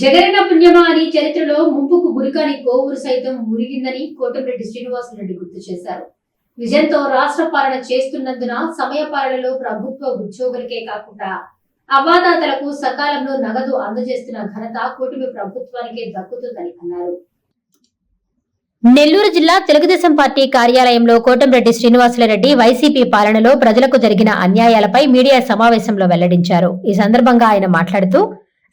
జగరణ పుణ్యమా అని చరిత్రలో ముంపుకు గురికాని కోవూరు సైతం మురిగిందని కోటమిరెడ్డి శ్రీనివాసరెడ్డి గుర్తు చేశారు. విజయంతో రాష్ట్ర పాలన చేస్తున్నందున సమయ పాలనలో ప్రభుత్వ ఉద్యోగులకే కాకుండా అవాదాతలకు సకాలంలో నగదు అందజేస్తున్న ఘనత కూటమి ప్రభుత్వానికే దక్కుతుందని అన్నారు. నెల్లూరు జిల్లా తెలుగుదేశం పార్టీ కార్యాలయంలో కోటంరెడ్డి శ్రీనివాసులరెడ్డి వైసీపీ పాలనలో ప్రజలకు జరిగిన అన్యాయాలపై మీడియా సమావేశంలో వెల్లడించారు. ఈ సందర్భంగా ఆయన మాట్లాడుతూ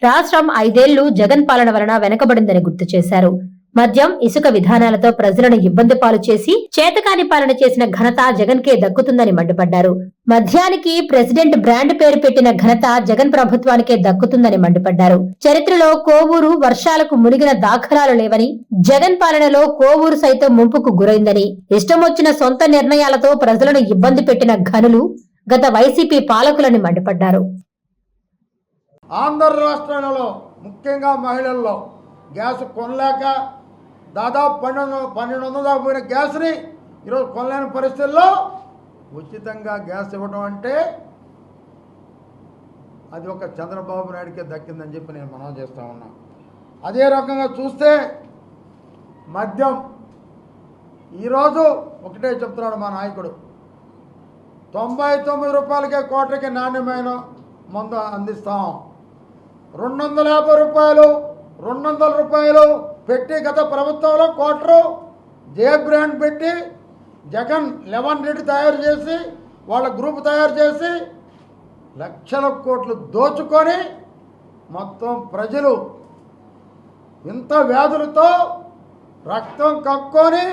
రాష్ట్రం ఐదేళ్ళు జగన్ పాలన వలన వెనకబడిందని గుర్తు చేశారు. మద్యం ఇసుక విధానాలతో ప్రజలను ఇబ్బంది పాలు చేసి చేతకాని పాలన చేసిన ఘనత జగన్ కే దక్కుతుందని మండిపడ్డారు. మద్యానికి ప్రెసిడెంట్ బ్రాండ్ పేరు పెట్టిన ఘనత జగన్ ప్రభుత్వానికే దక్కుతుందని మండిపడ్డారు. చరిత్రలో కోవూరు వర్షాలకు మునిగిన దాఖలాలు లేవని జగన్ పాలనలో కోవూరు సైతం ముంపుకు గురైందని ఇష్టమొచ్చిన సొంత నిర్ణయాలతో ప్రజలను ఇబ్బంది పెట్టిన ఘనులు గత వైసీపీ పాలకులని మండిపడ్డారు. ఆంధ్ర రాష్ట్రాలలో ముఖ్యంగా మహిళల్లో గ్యాస్ కొనలేక దాదాపు పన్నెండు పన్నెండు వందల దాకా పోయిన గ్యాస్ని ఈరోజు కొనలేని పరిస్థితుల్లో ఉచితంగా గ్యాస్ ఇవ్వడం అంటే అది ఒక చంద్రబాబు నాయుడికే దక్కిందని చెప్పి నేను మనం చేస్తా ఉన్నా. అదే రకంగా చూస్తే మద్యం ఈరోజు ఒకటే చెప్తున్నాడు మా నాయకుడు. తొంభై తొమ్మిది రూపాయలకే కోటకి నాణ్యమైన మందు అందిస్తాం. రెండు వందల యాభై రూపాయలు రెండు వందల రూపాయలు పెట్టి గత ప్రభుత్వంలో కోటరు జే బ్రాండ్ పెట్టి జగన్ లెవెన్ రెడ్డి తయారు చేసి వాళ్ళ గ్రూప్ తయారు చేసి లక్షల కోట్లు దోచుకొని మొత్తం ప్రజలు ఇంత వ్యాధులతో రక్తం కక్కొని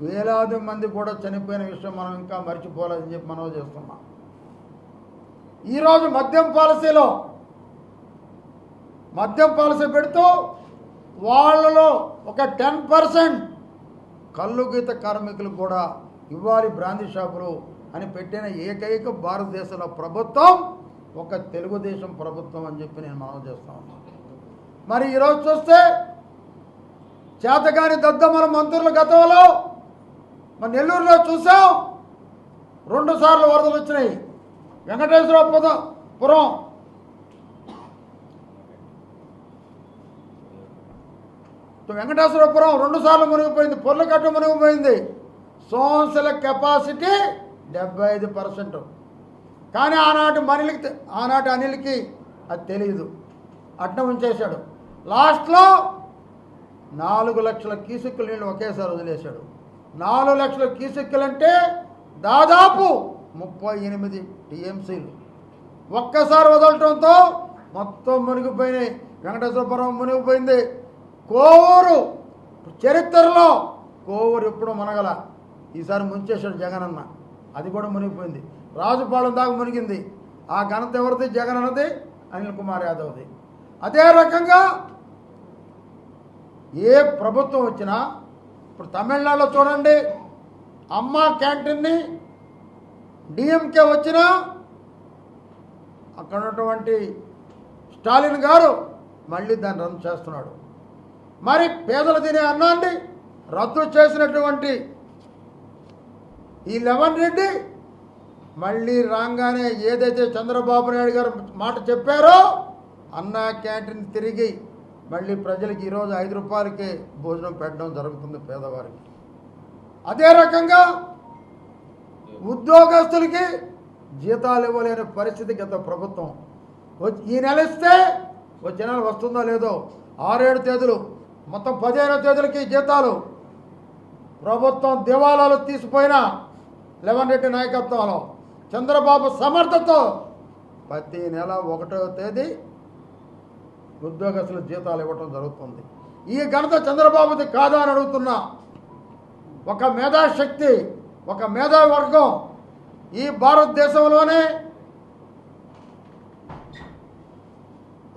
వేలాది మంది కూడా చనిపోయిన విషయం మనం ఇంకా మర్చిపోలేదని చెప్పి మనం చేస్తున్నాం. ఈరోజు మద్యం పాలసీలో మద్యం పాలసీ పెడుతూ వాళ్ళలో ఒక టెన్ పర్సెంట్ కళ్ళు గీత కార్మికులు కూడా ఇవ్వాలి బ్రాందీ షాపులు అని పెట్టిన ఏకైక భారతదేశంలో ప్రభుత్వం ఒక తెలుగుదేశం ప్రభుత్వం అని చెప్పి నేను మనం చేస్తా ఉన్నాను మరి ఈరోజు చూస్తే చేతగాని దద్దమ్మల మంత్రుల గతంలో మన నెల్లూరులో చూసాం. రెండుసార్లు వరదలు వచ్చినాయి. వెంకటేశ్వర పురం పురం వెంకటేశ్వరపురం రెండు సార్లు మునిగిపోయింది పొర్లకట్టు మునిగిపోయింది. సోన్సల కెపాసిటీ డెబ్బై ఐదు పర్సెంట్. కానీ ఆనాటి మనిలికి ఆనాటి అనిల్కి అది తెలియదు అట్నం ఉంచేశాడు. లాస్ట్లో నాలుగు లక్షల కీసుక్కుల నీళ్ళు ఒకేసారి వదిలేశాడు. నాలుగు లక్షల కీసుక్కులు అంటే దాదాపు ముప్పై ఎనిమిది టీఎంసీలు. ఒక్కసారి వదలటంతో మొత్తం మునిగిపోయినాయి. వెంకటేశ్వరపురం మునిగిపోయింది. కోవూరు. చరిత్రలో కోవూరు ఎప్పుడూ మునగల. ఈసారి ముంచేశాడు జగనన్న. అది కూడా మునిగిపోయింది. రాజుపాలెం దాకా మునిగింది. ఆ ఘనత ఎవరిది? జగన్ అన్నది అనిల్ కుమార్ యాదవ్ది. అదే రకంగా ఏ ప్రభుత్వం వచ్చినా ఇప్పుడు తమిళనాడులో చూడండి అమ్మ క్యాంటీన్ని డిఎంకే వచ్చినా అక్కడ ఉన్నటువంటి స్టాలిన్ గారు మళ్ళీ దాన్ని రన్ చేస్తున్నాడు. మరి పేదలు తినే అన్నాన్ని రద్దు చేసినటువంటి ఈ లెవెన్ రెడ్డి మళ్ళీ రాగానే ఏదైతే చంద్రబాబు నాయుడు గారు మాట చెప్పారో అన్న క్యాంటీన్ తిరిగి మళ్ళీ ప్రజలకి ఈరోజు ఐదు రూపాయలకే భోజనం పెట్టడం జరుగుతుంది పేదవారికి. అదే రకంగా ఉద్యోగస్తులకి జీతాలు ఇవ్వలేని పరిస్థితి గత ప్రభుత్వం. వచ్చి- ఈ నెల ఇస్తే వచ్చే నెల వస్తుందో లేదో ఆరేడు తేదీలు మొత్తం పదిహేను తేదీలకి జీతాలు ప్రభుత్వం దివాలాలు తీసిపోయిన లెవెన్ రెడ్డి నాయకత్వంలో చంద్రబాబు సమర్థతో ప్రతి నెల ఒకటో తేదీ ఉద్యోగస్తులు జీతాలు ఇవ్వటం జరుగుతుంది. ఈ ఘనత చంద్రబాబుది కాదా అని అడుగుతున్నా. ఒక మేధాశక్తి ఒక మేధావర్గం ఈ భారతదేశంలోనే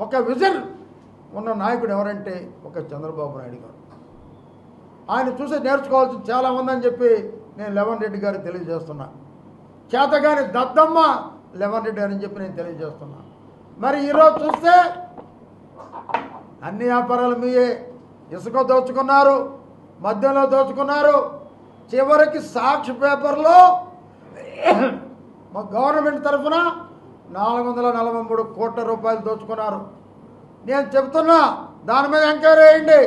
ఒక విజన్ ఉన్న నాయకుడు ఎవరంటే ఒక చంద్రబాబు నాయుడు గారు. ఆయన చూసి నేర్చుకోవాల్సి చాలా ఉందని చెప్పి నేను లెవెన్ రెడ్డి గారు తెలియజేస్తున్నా. చేతగాని దద్దమ్మ లెవెన్ రెడ్డి అని చెప్పి నేను తెలియజేస్తున్నా. మరి ఈరోజు చూస్తే అన్ని వ్యాపారాలు మీయే. ఇసుక దోచుకున్నారు మద్యంలో దోచుకున్నారు. చివరికి సాక్షి పేపర్లో మా గవర్నమెంట్ తరఫున నాలుగు వందల నలభై మూడు కోట్ల రూపాయలు దోచుకున్నారు. నేను చెప్తున్నా దాని మీద ఎంక్వైరీ వేయండి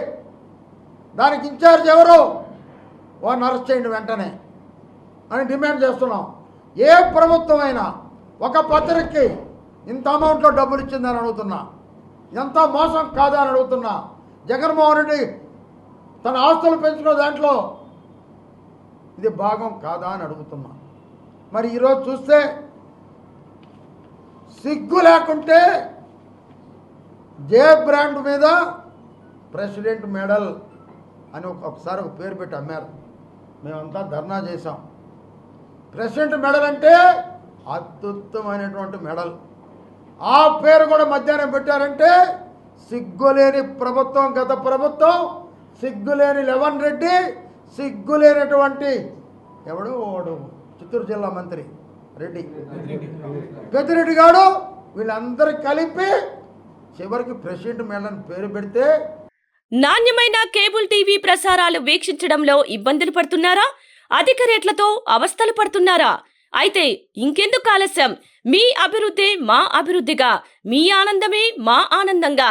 దానికి ఇన్ఛార్జ్ ఎవరు? వాడిని అరెస్ట్ చేయండి వెంటనే అని డిమాండ్ చేస్తున్నాం. ఏ ప్రభుత్వం అయినా ఒక పత్రికకి ఇంత అమౌంట్లో డబ్బులు ఇచ్చిందని అడుగుతున్నా. ఎంత మోసం కాదా అని అడుగుతున్నా. జగన్మోహన్ రెడ్డి తన ఆస్తులు పెంచుకున్న దాంట్లో ఇది భాగం కాదా అని అడుగుతున్నా. మరి ఈరోజు చూస్తే సిగ్గు లేకుంటే జే బ్రాండ్ మీద ప్రెసిడెంట్ మెడల్ అని ఒక- ఒకసారి ఒక పేరు పెట్టి అమ్మారు. మేమంతా ధర్నా చేశాం. ప్రెసిడెంట్ మెడల్ అంటే అత్యుత్తమైనటువంటి మెడల్. ఆ పేరు కూడా మధ్యాహ్నం పెట్టారంటే సిగ్గులేని ప్రభుత్వం గత ప్రభుత్వం సిగ్గులేని లెవన్ రెడ్డి సిగ్గులేనటువంటి ఎవడు? వాడు చిత్తూరు జిల్లా మంత్రి రెడ్డి. పెద్దిరెడ్డి గారు వీళ్ళందరూ కలిపి చివరికి ప్రెసిడెంట్ మెడల్ పేరు పెడితే నాణ్యమైన కేబుల్ టీవీ ప్రసారాలు వీక్షించడంలో ఇబ్బందులు పడుతున్నారా? అధిక రేట్లతో అవస్థలు పడుతున్నారా? అయితే ఇంకెందుకు ఆలస్యం? మీ అభివృద్ధి మా అభివృద్ధిగా. మీ ఆనందమే మా ఆనందంగా.